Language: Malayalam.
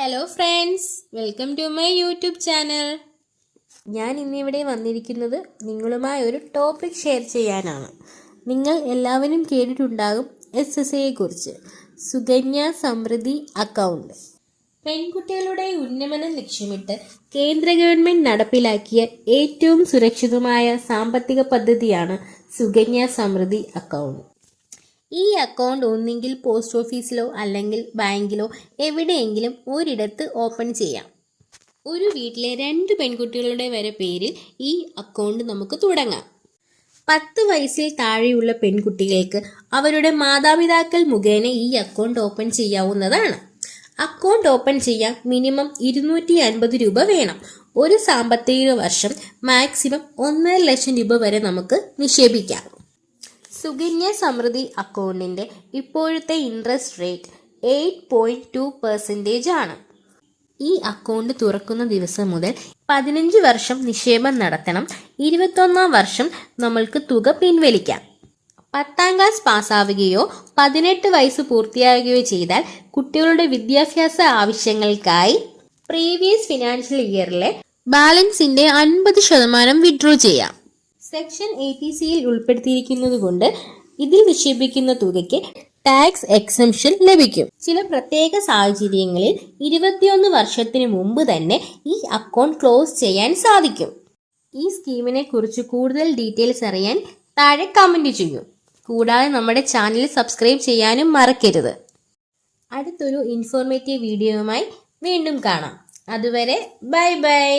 Hello friends welcome to my YouTube channel ഞാൻ ഇന്നിവിടെ വന്നിരിക്കുന്നത് നിങ്ങളുമായി ഒരു ടോപ്പിക് ഷെയർ ചെയ്യാനാണ്. നിങ്ങൾ എല്ലാവരും കേട്ടിട്ടുണ്ടാകും എസ് എസ് എയെ കുറിച്ച്. സുകന്യ സമൃദ്ധി അക്കൗണ്ട് പെൺകുട്ടികളുടെ ഉന്നമനം ലക്ഷ്യമിട്ട് കേന്ദ്ര ഗവൺമെന്റ് നടപ്പിലാക്കിയ ഏറ്റവും സുരക്ഷിതമായ സാമ്പത്തിക പദ്ധതിയാണ് സുകന്യ സമൃദ്ധി അക്കൗണ്ട് ഈ അക്കൗണ്ട് ഒന്നെങ്കിൽ പോസ്റ്റ് ഓഫീസിലോ അല്ലെങ്കിൽ ബാങ്കിലോ എവിടെയെങ്കിലും ഒരിടത്ത് ഓപ്പൺ ചെയ്യാം. ഒരു വീട്ടിലെ രണ്ട് പെൺകുട്ടികളുടെ വരെ പേരിൽ ഈ അക്കൗണ്ട് നമുക്ക് തുടങ്ങാം. പത്ത് വയസ്സിൽ താഴെയുള്ള പെൺകുട്ടികൾക്ക് അവരുടെ മാതാപിതാക്കൾ മുഖേന ഈ അക്കൗണ്ട് ഓപ്പൺ ചെയ്യാവുന്നതാണ്. അക്കൗണ്ട് ഓപ്പൺ ചെയ്യാൻ മിനിമം ഇരുന്നൂറ്റി അൻപത് രൂപ വേണം. ഒരു സാമ്പത്തിക വർഷം മാക്സിമം ഒന്നര ലക്ഷം രൂപ വരെ നമുക്ക് നിക്ഷേപിക്കാം. സുകന്യ സമൃദ്ധി അക്കൗണ്ടിന്റെ ഇപ്പോഴത്തെ interest rate eight point two percentage ആണ്. ഈ അക്കൗണ്ട് തുറക്കുന്ന ദിവസം മുതൽ പതിനഞ്ച് വർഷം നിക്ഷേപം നടത്തണം. ഇരുപത്തൊന്നാം വർഷം നമ്മൾക്ക് തുക പിൻവലിക്കാം. പത്താം ക്ലാസ് പാസ്സാവുകയോ പതിനെട്ട് വയസ്സ് പൂർത്തിയാകുകയോ ചെയ്താൽ കുട്ടികളുടെ വിദ്യാഭ്യാസ ആവശ്യങ്ങൾക്കായി പ്രീവിയസ് ഫിനാൻഷ്യൽ ഇയറിലെ ബാലൻസിന്റെ അൻപത് ശതമാനം വിഡ്രോ ചെയ്യാം. സെക്ഷൻ എ ടി സിയിൽ ഉൾപ്പെടുത്തിയിരിക്കുന്നത് കൊണ്ട് ഇതിൽ നിക്ഷേപിക്കുന്ന തുകയ്ക്ക് ടാക്സ് എക്സംഷൻ ലഭിക്കും. ചില പ്രത്യേക സാഹചര്യങ്ങളിൽ ഇരുപത്തിയൊന്ന് വർഷത്തിന് മുമ്പ് തന്നെ ഈ അക്കൗണ്ട് ക്ലോസ് ചെയ്യാൻ സാധിക്കും. ഈ സ്കീമിനെ കുറിച്ച് കൂടുതൽ ഡീറ്റെയിൽസ് അറിയാൻ താഴെ കമന്റ് ചെയ്യൂ. കൂടാതെ നമ്മുടെ ചാനൽ സബ്സ്ക്രൈബ് ചെയ്യാനും മറക്കരുത്. അടുത്തൊരു ഇൻഫോർമേറ്റീവ് വീഡിയോയുമായി വീണ്ടും കാണാം. അതുവരെ ബൈ ബൈ.